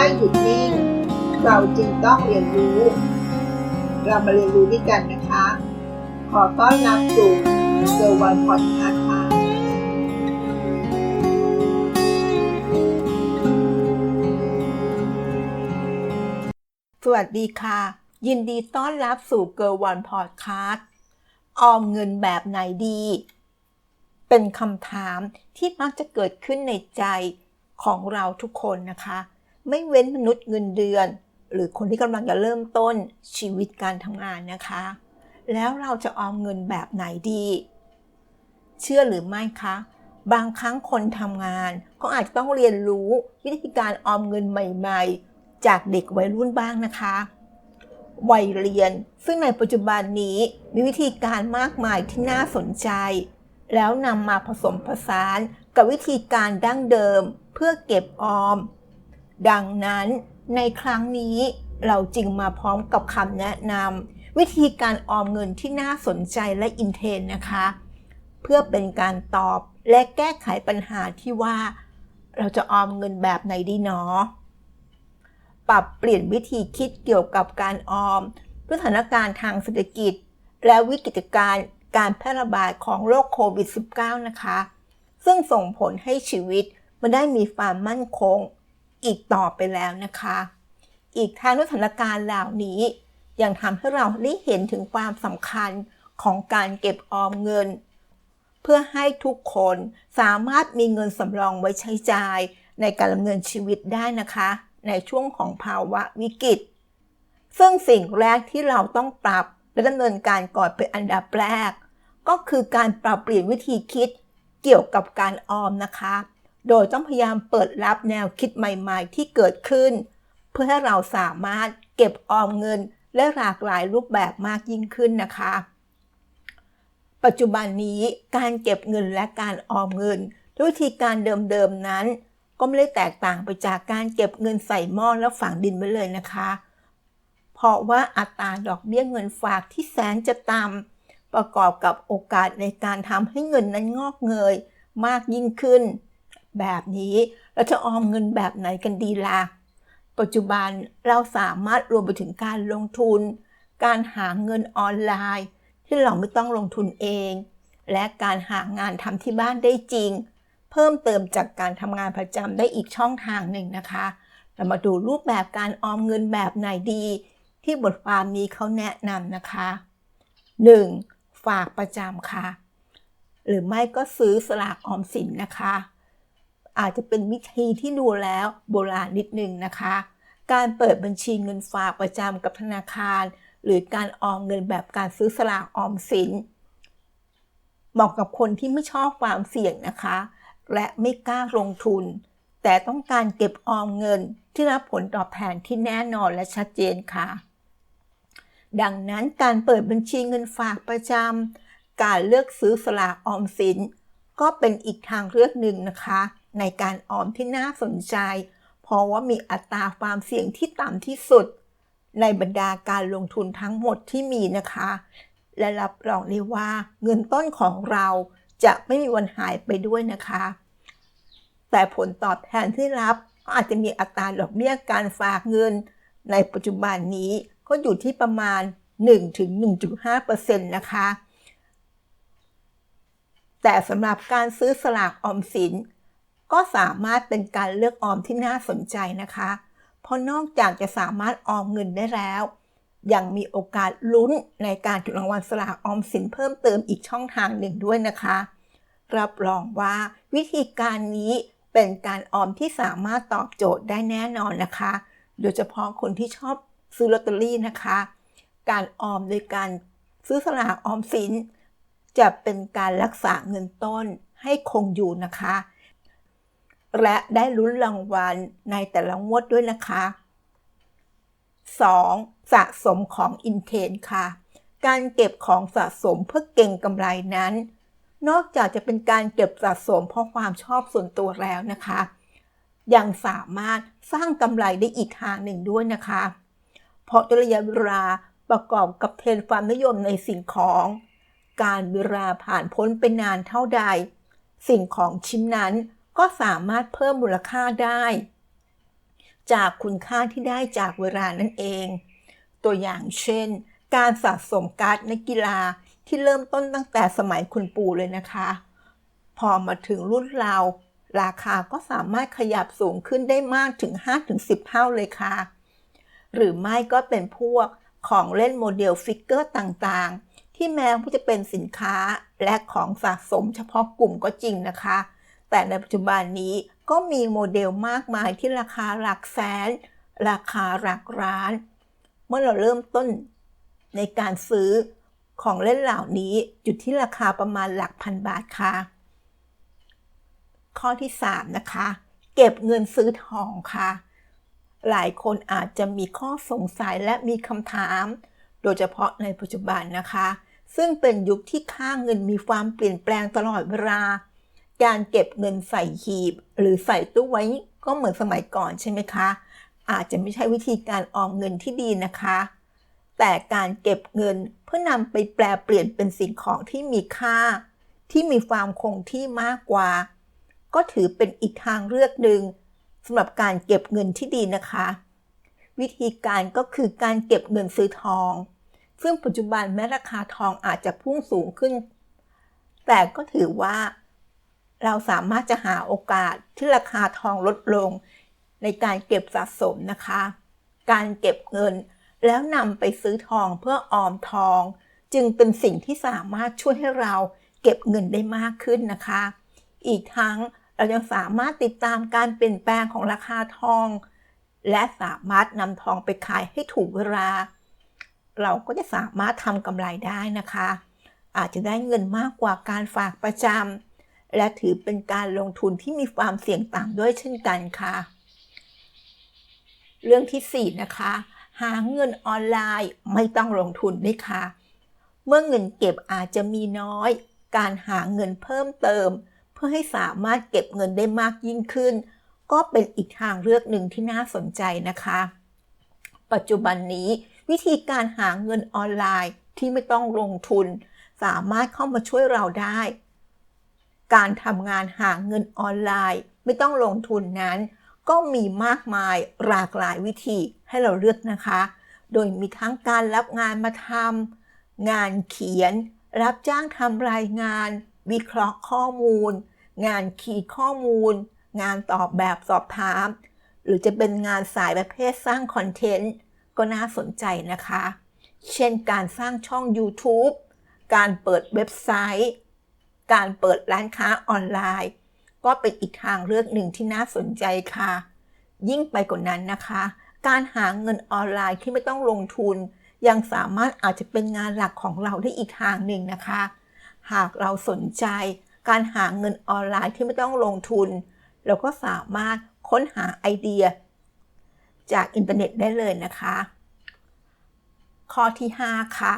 ไม่หยุดนิ่ง เราจึงต้องเรียนรู้ เรามาเรียนรู้ด้วยกันนะคะ ขอต้อนรับสู่เซอร์วันพอดคาส์ค่ะสวัสดีค่ะ ยินดีต้อนรับสู่เกิร์ลวันพอดคาสต์ออมเงินแบบไหนดี เป็นคำถามที่มักจะเกิดขึ้นในใจของเราทุกคนนะคะ ไม่เว้นมนุษย์เงินเดือน หรือคนที่กำลังจะเริ่มต้นชีวิตการทำงานนะคะ แล้วเราจะออมเงินแบบไหนดี เชื่อหรือไม่คะ บางครั้งคนทำงานก็อาจจะต้องเรียนรู้วิธีการออมเงินใหม่ ๆ จากเด็กวัยรุ่นบ้างนะคะวัยเรียน ซึ่งในปัจจุบันนี้มีวิธีการมากมายที่น่าสนใจ แล้วนำมาผสมผสานกับวิธีการดั้งเดิม เพื่อเก็บออม ดังนั้นในครั้งนี้เราจึงมาพร้อมกับคำแนะนำวิธีการออมเงินที่น่าสนใจและอินเทนนะคะ เพื่อเป็นการตอบและแก้ไขปัญหาที่ว่า เราจะออมเงินแบบไหนดีเนาะปรับเปลี่ยนวิธีคิดเกี่ยวกับการออมด้วยสถานการณ์ทางเศรษฐกิจ และวิกฤตการณ์การแพร่ระบาดของโรคโควิด -19 นะคะ ซึ่งส่งผลให้ชีวิตมันได้มีความมั่นคง อีกต่อไปแล้วนะคะ อีกทางด้วยสถานการณ์เหล่านี้ยังทำให้เราได้เห็นถึงความสำคัญของการเก็บออมเงิน เพื่อให้ทุกคนสามารถมีเงินสำรองไว้ใช้จ่ายในการดำเนินชีวิตได้นะคะ ในช่วงของภาวะวิกฤต ซึ่งสิ่งแรกที่เราต้องปรับและดำเนินการก่อนเป็นอันดับแรก ก็คือการปรับเปลี่ยนวิธีคิดเกี่ยวกับการออมนะคะ โดยต้องพยายามเปิดรับแนวคิดใหม่ๆ ที่เกิดขึ้น เพื่อให้เราสามารถเก็บออมเงินและหลากหลายรูปแบบมากยิ่งขึ้นนะคะ ปัจจุบันนี้การเก็บเงินและการออมเงินด้วยวิธีการเดิมๆนั้น ก็ไม่ได้แตกต่างไปจากการเก็บเงินใส่หม้อแล้วฝังดินไว้เลยนะคะ เพราะว่าอัตราดอกเบี้ยเงินฝากที่แสนจะต่ำประกอบกับโอกาสในการทำให้เงินนั้นงอกเงยมากยิ่งขึ้น แบบนี้เราจะออมเงินแบบไหนกันดีล่ะ ปัจจุบันเราสามารถรวมไปถึงการลงทุน การหาเงินออนไลน์ ที่เราไม่ต้องลงทุนเอง และการหางานทำที่บ้านได้จริง เพิ่มเติมจากการทำงานประจำได้อีกช่องทางหนึ่งนะคะ เรามาดูรูปแบบการออมเงินแบบไหนดี ที่บทความนี้เขาแนะนำนะคะ 1. ฝากประจำค่ะ หรือไม่ก็ซื้อสลากออมสินนะคะ อาจจะเป็นวิธีที่ดูแล้วโบราณนิดนึงนะคะ การเปิดบัญชีเงินฝากประจำกับธนาคาร หรือการออมเงินแบบการซื้อสลากออมสิน เหมาะกับคนที่ไม่ชอบความเสี่ยงนะคะ และไม่กล้าลงทุน แต่ต้องการเก็บออมเงินที่รับผลตอบแทนที่แน่นอนและชัดเจนค่ะ ดังนั้นการเปิดบัญชีเงินฝากประจำการเลือกซื้อสลากออมสิน ก็เป็นอีกทางเลือกหนึ่งนะคะ ในการออมที่น่าสนใจ เพราะว่ามีอัตราความเสี่ยงที่ต่ำที่สุด ในบรรดาการลงทุนทั้งหมดที่มีนะคะ และรับรองได้ว่าเงินต้นของเราจะไม่มีวันหายไปด้วยนะคะ แต่ผลตอบแทนที่รับอาจจะมีอัตราดอกเบี้ยการฝากเงิน ในปัจจุบันนี้ก็อยู่ที่ประมาณ 1-1.5%นะคะแต่สำหรับการซื้อสลากออมสิน ก็สามารถเป็นการเลือกออมที่น่าสนใจนะคะ เพราะนอกจากจะสามารถออมเงินได้แล้วยังมีโอกาสลุ้นในการถูกรางวัลสลากออมสินเพิ่มเติมอีกช่องทางหนึ่งด้วยนะคะ รับรองว่าวิธีการนี้เป็นการออมที่สามารถตอบโจทย์ได้แน่นอนนะคะ โดยเฉพาะคนที่ชอบซื้อลอตเตอรี่นะคะ การออมโดยการซื้อสลากออมสิน จะเป็นการรักษาเงินต้นให้คงอยู่นะคะ และได้ลุ้นรางวัลในแต่ละงวดด้วยนะคะ 2. สะสมของอินเทนค่ะ การเก็บของสะสมเพื่อเก่งกำไรนั้น นอกจากจะเป็นการเก็บสะสมเพราะความชอบส่วนตัวแล้วนะคะ ยังสามารถสร้างกำไรได้อีกทางหนึ่งด้วยนะคะ เพราะระยะเวลาประกอบกับเทรนด์ความนิยมในสิ่งของ การเวลาผ่านพ้นไปนานเท่าใด สิ่งของชิ้นนั้น ก็สามารถเพิ่มมูลค่าได้ จากคุณค่าที่ได้จากเวลานั่นเอง ตัวอย่างเช่น การสะสมการ์ดนักกีฬาที่เริ่มต้นตั้งแต่สมัยคุณปู่เลยนะคะ พอมาถึงรุ่นเราราคาก็สามารถขยับสูงขึ้นได้มากถึง 5-10 เท่าเลยค่ะ หรือไม่ก็เป็นพวกของเล่นโมเดลฟิกเกอร์ต่างๆ ที่แม้ว่าจะเป็นสินค้าและของสะสมเฉพาะกลุ่มก็จริงนะคะ แต่ในปัจจุบันนี้ก็มีโมเดลมากมายที่ราคาหลักแสน ราคาหลักล้าน เมื่อเราเริ่มต้นในการซื้อของเล่นเหล่านี้อยู่ที่ราคาประมาณหลักพันบาทค่ะ ข้อที่ 3 นะคะ เก็บเงินซื้อทองค่ะ หลายคนอาจจะมีข้อสงสัยและมีคำถาม โดยเฉพาะในปัจจุบันนะคะ ซึ่งเป็นยุคที่ค่าเงินมีความเปลี่ยนแปลงตลอดเวลา การเก็บเงินใส่หีบ หรือใส่ตู้ไว้ก็เหมือนสมัยก่อนใช่ไหมคะ อาจจะไม่ใช่วิธีการออมเงินที่ดีนะคะ แต่การเก็บเงินเพื่อนำไปแปลเปลี่ยนเป็นสิ่งของที่มีค่า ที่มีความคงที่มากกว่า ก็ถือเป็นอีกทางเลือกหนึ่งสำหรับการเก็บเงินที่ดีนะคะ วิธีการก็คือการเก็บเงินซื้อทอง ซึ่งปัจจุบันแม้ราคาทองอาจจะพุ่งสูงขึ้น แต่ก็ถือว่า เราสามารถจะหาโอกาสที่ราคาทองลดลง ในการเก็บสะสมนะคะ การเก็บเงิน แล้วนำไปซื้อทองเพื่อออมทอง จึงเป็นสิ่งที่สามารถช่วยให้เราเก็บเงินได้มากขึ้นนะคะ อีกทั้งเรายังสามารถติดตามการเปลี่ยนแปลงของราคาทอง และสามารถนำทองไปขายให้ถูกเวลา เราก็จะสามารถทำกำไรได้นะคะ อาจจะได้เงินมากกว่าการฝากประจำ และถือเป็นการลงทุนที่มีความเสี่ยงต่ำด้วยเช่นกันค่ะ เรื่องที่ 4 นะคะ หาเงินออนไลน์ไม่ต้องลงทุนด้วยค่ะ เมื่อเงินเก็บอาจจะมีน้อย การหาเงินเพิ่มเติม เพื่อให้สามารถเก็บเงินได้มากยิ่งขึ้น ก็เป็นอีกทางเลือกหนึ่งที่น่าสนใจนะคะ ปัจจุบันนี้วิธีการหาเงินออนไลน์ที่ไม่ต้องลงทุน สามารถเข้ามาช่วยเราได้ การทำงานหาเงินออนไลน์ ไม่ต้องลงทุนนั้น ก็มีมากมายหลากหลายวิธีให้เราเลือกนะคะ โดยมีทั้งการรับงานมาทำงานเขียน รับจ้างทำรายงาน วิเคราะห์ข้อมูล งานขีดข้อมูล งานตอบแบบสอบถาม หรือจะเป็นงานสายประเภทสร้างคอนเทนต์ก็น่าสนใจนะคะ เช่นการสร้างช่อง YouTube การเปิดเว็บไซต์ การเปิดร้านค้าออนไลน์ ก็เป็นอีกทางเลือกหนึ่งที่น่าสนใจค่ะ ยิ่งไปกว่านั้นนะคะ การหาเงินออนไลน์ที่ไม่ต้องลงทุน ยังสามารถอาจจะเป็นงานหลักของเราได้อีกทางหนึ่งนะคะ หากเราสนใจ การหาเงินออนไลน์ที่ไม่ต้องลงทุน เราก็สามารถค้นหาไอเดีย จากอินเทอร์เน็ตได้เลยนะคะ ข้อที่ 5 ค่ะ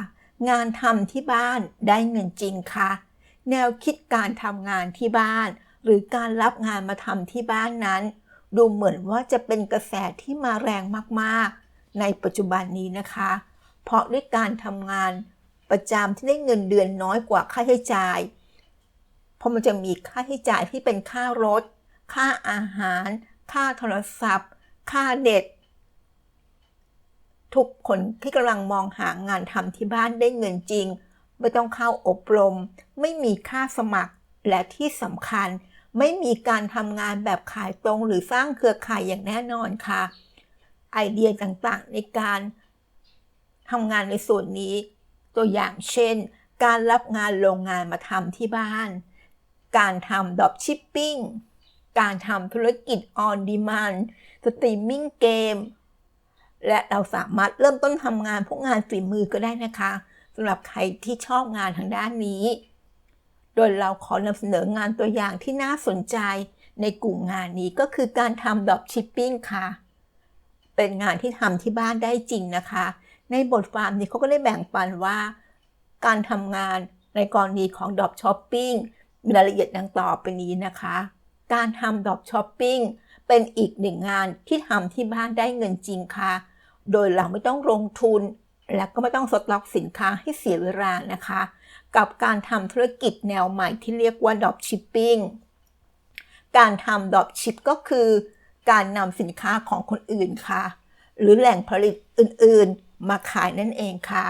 งานทำที่บ้านได้เงินจริงค่ะ แนวคิดการทำงานที่บ้าน หรือการรับงานมาทำที่บ้านนั้น ดูเหมือนว่าจะเป็นกระแสที่มาแรงมากๆ ในปัจจุบันนี้นะคะ เพราะด้วยการทำงานประจำที่ได้เงินเดือนน้อยกว่าค่าใช้จ่าย เพราะมันจะมีค่าใช้จ่ายที่เป็นค่ารถ ค่าอาหาร ค่าโทรศัพท์ ค่าเด็ด ทุกคนที่กำลังมองหางานทำที่บ้านได้เงินจริง ไม่ต้องเข้าอบรม ไม่มีค่าสมัคร และที่สำคัญ ไม่มีการทำงานแบบขายตรงหรือสร้างเครือข่ายอย่างแน่นอนค่ะ ไอเดียต่างๆในการทำงานในส่วนนี้ ตัวอย่างเช่น การรับงานโรงงานมาทำที่บ้าน การทำดรอปชิปปิ้ง การทำธุรกิจออนดีมันสตรีมมิ่งเกม และเราสามารถเริ่มต้นทำงานพวกงานฝีมือก็ได้นะคะำหรับใครที่ชอบงานทางด้านนี้ โดยเราขอนำเสนองานตัวอย่างที่น่าสนใจในกลุ่มงานนี้ก็คือการทำดรอปชิปปิ้งค่ะ เป็นงานที่ทำที่บ้านได้จริงนะคะ ในบทความนี้เขาก็ได้แบ่งปันว่า การทำงานในกรณีของดรอปช้อปปิ้งมีรายละเอียดดังต่อไปนี้นะคะ การทำดรอปช้อปปิ้งเป็นอีกหนึ่งงานที่ทำที่บ้านได้เงินจริงค่ะ โดยเราไม่ต้องลงทุน และก็ไม่ต้องสต็อกสินค้าให้เสียเวลานะคะ กับการทำธุรกิจแนวใหม่ที่เรียกว่าดรอปชิปปิ้งการทำดรอปชิปก็คือ การนำสินค้าของคนอื่นค่ะ หรือแหล่งผลิตอื่นๆ มาขายนั่นเองค่ะ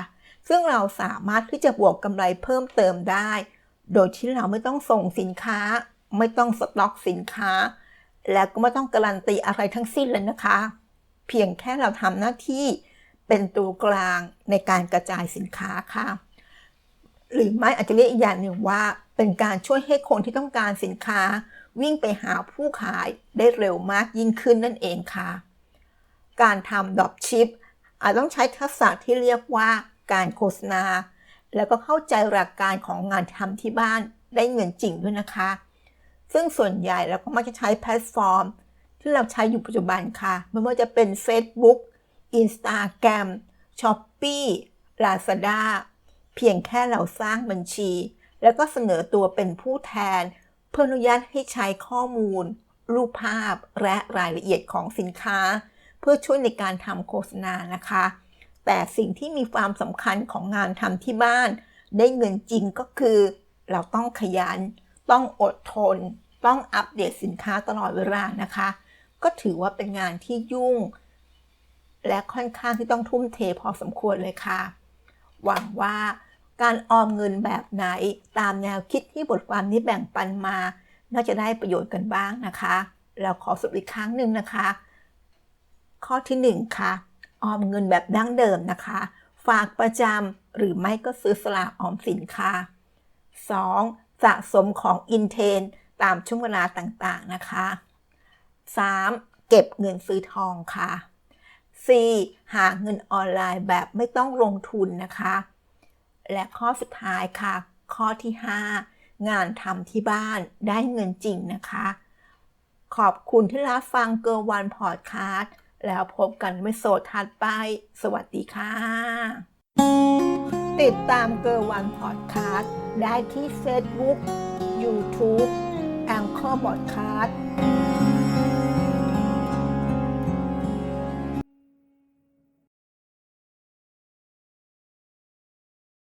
ซึ่งเราสามารถที่จะบวกกำไรเพิ่มเติมได้ โดยที่เราไม่ต้องส่งสินค้า ไม่ต้องสต็อกสินค้า และก็ไม่ต้องการันตีอะไรทั้งสิ้นเลยนะคะ เพียงแค่เราทำหน้าที่ เป็นตัวกลางในการกระจายสินค้าค่ะ หรือไม่อาจจะเรียกอีกอย่างหนึ่งว่าเป็นการช่วยให้คนที่ต้องการสินค้า วิ่งไปหาผู้ขายได้เร็วมากยิ่งขึ้นนั่นเองค่ะ การทำดรอปชิปอาจต้องใช้ทักษะที่เรียกว่าการโฆษณา แล้วก็เข้าใจหลักการของงานทำที่บ้านได้เงินจริงด้วยนะคะ ซึ่งส่วนใหญ่เราก็มักจะใช้แพลตฟอร์ม ที่เราใช้อยู่ปัจจุบันค่ะ ไม่ว่าจะเป็น Facebook Instagram Shopee Lazada เพียงแค่เราสร้างบัญชี แล้วก็เสนอตัวเป็นผู้แทน เพื่ออนุญาตให้ใช้ข้อมูล รูปภาพและรายละเอียดของสินค้า เพื่อช่วยในการทำโฆษณานะคะ แต่สิ่งที่มีความสำคัญของงานทำที่บ้าน ได้เงินจริงก็คือ เราต้องขยัน ต้องอดทน ต้องอัปเดตสินค้าตลอดเวลานะคะ ก็ถือว่าเป็นงานที่ยุ่ง และค่อนข้างที่ต้องทุ่มเทพอสมควรเลยค่ะ หวังว่าการออมเงินแบบไหนตามแนวคิดที่บทความนี้แบ่งปันมา น่าจะได้ประโยชน์กันบ้างนะคะ เราขอสรุปอีกครั้งหนึ่งนะคะ ข้อที่1ค่ะ ออมเงินแบบดั้งเดิมนะคะ ฝากประจำหรือไม่ก็ซื้อสลากออมสินค่ะ 2. สะสมของอินเทนตามช่วงเวลาต่างๆนะคะ 3. เก็บเงินซื้อทองค่ะ 4. หาเงินออนไลน์แบบไม่ต้องลงทุนนะคะ และข้อสุดท้ายค่ะ ข้อที่ 5 งานทำที่บ้านได้เงินจริงนะคะ ขอบคุณที่รับฟังเกอร์วันพอดคาสต์แล้วพบกันไม่โสดถัดไป สวัสดีค่ะ ติดตามเกอร์วันพอดคาสต์ได้ที่ Facebook YouTube แองเกอร์บอดคาสต์